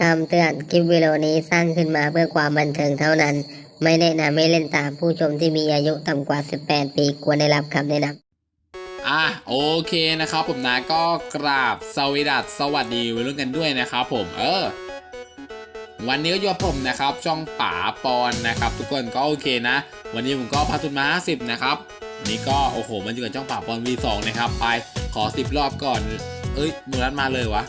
คำเตือนคลิปวิดีโอนี้สร้างขึ้นมาเพื่อความบันเทิงเท่านั้น ไม่แนะนำให้เล่นตามผู้ชมที่มีอายุต่ำกว่า 18 ปีควรได้รับคำแนะนำอะโอเคนะครับผมนะก็กราบสวีดัสวัสดีวัยรุ่นกันด้วยนะครับผมเออ วันนี้ก็อยู่กับผมนะครับ ช่องป๋าปอนนะครับ ทุกคนก็โอเคนะ วันนี้ผมก็พัทุนมา 50 นะครับวันนี้ก็โอ้โห มันอยู่กับช่องป๋าปอน V2 นะครับ ไปขอ 10 รอบก่อน เอ้ยโบนัสมาเลยวะ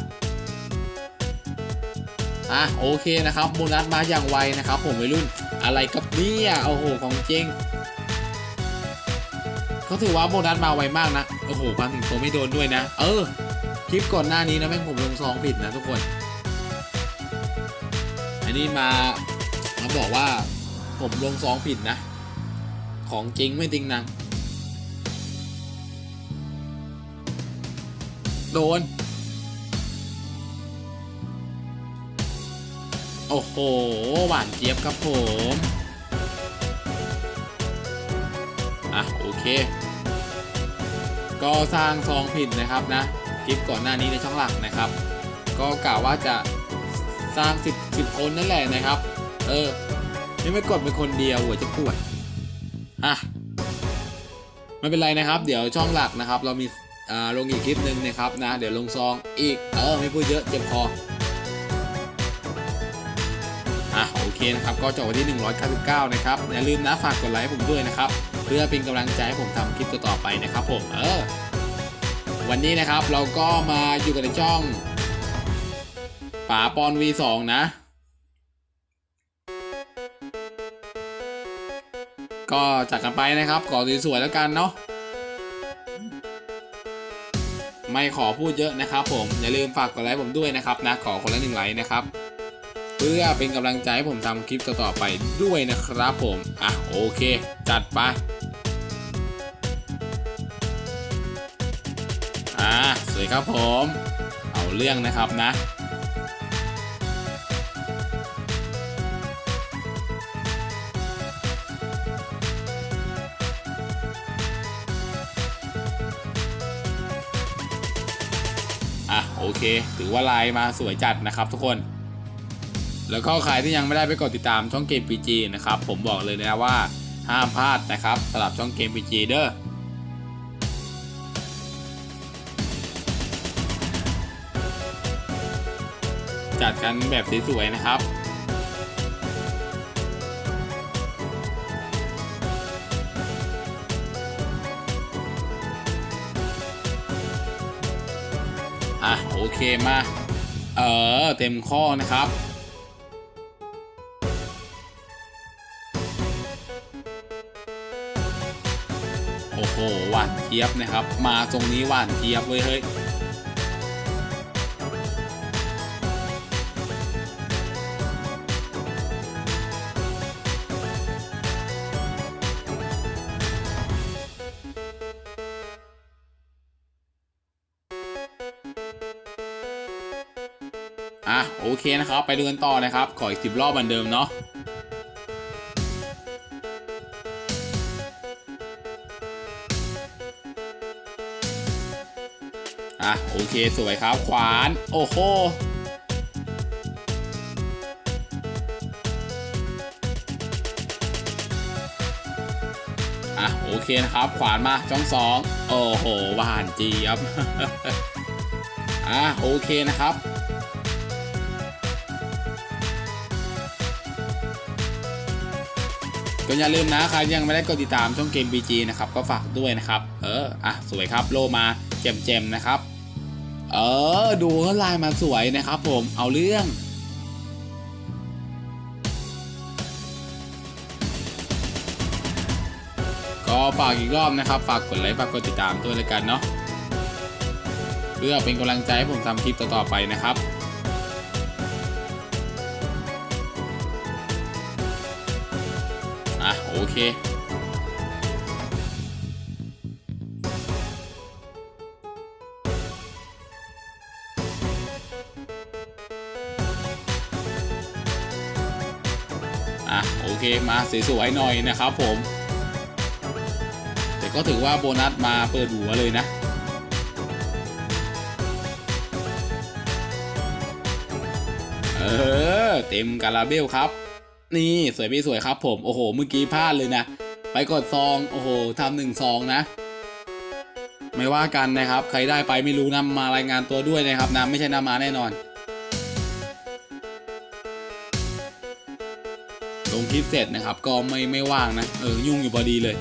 อะโอเคนะครับโบนัสมาอย่างไวนะครับผมวัยรุ่นอะไรกับเนี่ยโอ้โหของจริงเขาถือว่าโบนัสมาไวมากนะ โอ้โหพันถึงตัวไม่โดนด้วยนะ เออ คลิปก่อนหน้านี้นะแม่งผมลงซองผิดนะทุกคน อันนี้มามาบอกว่าผมลงซองผิดนะ ของจริงไม่จริงนังโดน โอ้โห หวานเจี๊ยบครับผม อะ โอเค ก็สร้างซองผิดนะครับนะ คลิปก่อนหน้านี้ในช่องหลักนะครับ ก็กล่าวว่าจะสร้าง 10 10คนนั่นแหละนะครับ เออ นี่ไม่กดเป็นคนเดียวหัวจะปวด อะ ไม่เป็นไรนะครับ เดี๋ยวช่องหลักนะครับ เรามีลงอีกคลิปหนึ่งนะครับนะ เดี๋ยวลงซองอีก เออ ไม่พูดเยอะเจ็บคอ อะโอเคนะครับก็จบวันที่ 199 นะครับอย่าลืมนะฝากกดไลค์ผมด้วยนะครับเพื่อเป็นกำลังใจให้ผมทำคลิปต่อๆไปนะครับผมเออวันนี้นะครับเราก็มาอยู่กันในช่องป๋าปอน V2 นะก็จากกันไปนะครับขอสวยๆแล้วกันเนาะไม่ขอพูดเยอะนะครับผมอย่าลืมฝากกดไลค์ผมด้วยนะครับนะขอคนละหนึ่งไลค์นะครับ พื่อเป็นกำลังใจให้ผมทำคลิปต่อๆไปด้วยนะครับผม อะโอเค จัดไป อ่าสวยครับผม เอาเรื่องนะครับนะอะโอเค ถือว่าลายมาสวยจัดนะครับทุกคน แล้วก็ใครที่ยังไม่ได้ไปกดติดตามช่องเกม PG นะครับ ผมบอกเลยนะว่าห้ามพลาดนะครับสำหรับช่องเกม PG เด้อจัดกันแบบสวยๆนะครับอะโอเคมา เออ เต็มข้อนะครับ โอ้โหหวานเจี๊ยบนะครับ มาตรงนี้หวานเจี๊ยบเว้ยเฮ้ยอะโอเคนะครับ ไปดูกันต่อนะครับ ขออีกสิบรอบเหมือนเดิมเนาะ เคสวยครับ ขวาน โอ้โหอะโอเคนะครับ ขวานมาจ้องสองโอ้โหหวานจี๊ยบอะโอเคนะครับก็อย่าลืมนะใครยังไม่ได้กดติดตามช่องเกม BG นะครับ ก็ฝากด้วยนะครับ เออ อะ สวยครับ โลมาเจมๆนะครับ เออ ดูเขาลายมาสวยนะครับผมเอาเรื่องก็ฝากอีกรอบนะครับ ฝากกดไลค์ ฝากกดติดตามด้วยเลยกันเนาะ เพื่อเป็นกำลังใจให้ผมทำคลิปต่อๆไปนะครับ อะ โอเค อะโอเคมาสวยๆหน่อยนะครับผม แต่ก็ถือว่าโบนัสมาเปิดหัวเลยนะเออเต็มกาลาเบลครับ นี่สวยพี่สวยครับผม โอ้โห เมื่อกี้พลาดเลยนะ ไปกดซอง โอ้โหทำหนึ่งซองนะ ไม่ว่ากันนะครับ ใครได้ไปไม่รู้นะมารายงานตัวด้วยนะครับนะไม่ใช่นามาแน่นอน งคลิปเสร็จนะครับ ก็ไม่ไม่ว่างนะเออยุ่งอยู่พอดีเลย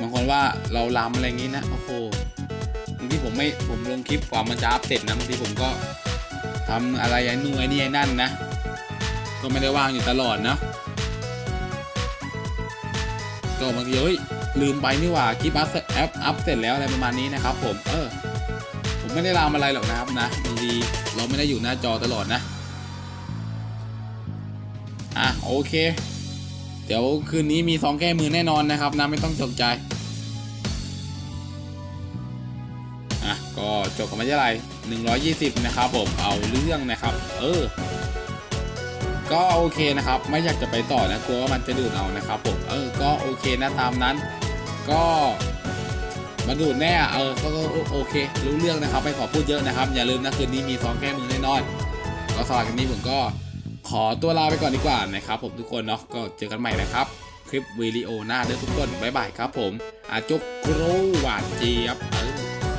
บางคนว่าเราล้ำอะไรอย่างนี้นะโอ้โหบางทีผมไม่ผมลงคลิปกว่ามันจะอัพเสร็จนะบางทีผมก็ทำอะไรไอ้นู่นไอ้นี่ไอ้นั่นนะ ก็ไม่ได้ว่างอยู่ตลอดนะก็บางทีเฮ้ยลืมไปนี่หว่าคลิปอัพแอปอัพเสร็จแล้วอะไรประมาณนี้นะครับ ผมเออผมไม่ได้ลามอะไรหรอกนะครับนะบางทีเราไม่ได้อยู่หน้าจอตลอดนะ โอเค เดี๋ยวคืนนี้มีสองแก้มือแน่นอนนะครับนะไม่ต้องตกใจ อะ ก็จบกันมาที่ไร120 นะครับผมเอาเรื่องนะครับ เออ ก็โอเคนะครับ ไม่อยากจะไปต่อนะกลัวว่ามันจะดูดเอานะครับผมเออก็โอเคนะตามนั้น ก็มาดูดแน่เออก็โอเค รู้เรื่องนะครับไม่ขอพูดเยอะนะครับ อย่าลืมนะคืนนี้มีสองแก้มือแน่นอน ก็สำหรับคลิปนี้ผมก็ ขอตัวลาไปก่อนดีกว่านะครับผมทุกคนเนาะก็เจอกันใหม่นะครับ คลิปวิดีโอหน้าเด้อทุกคนบ๊ายบายครับผมอาจุกกรูหวานเจี๊ยบ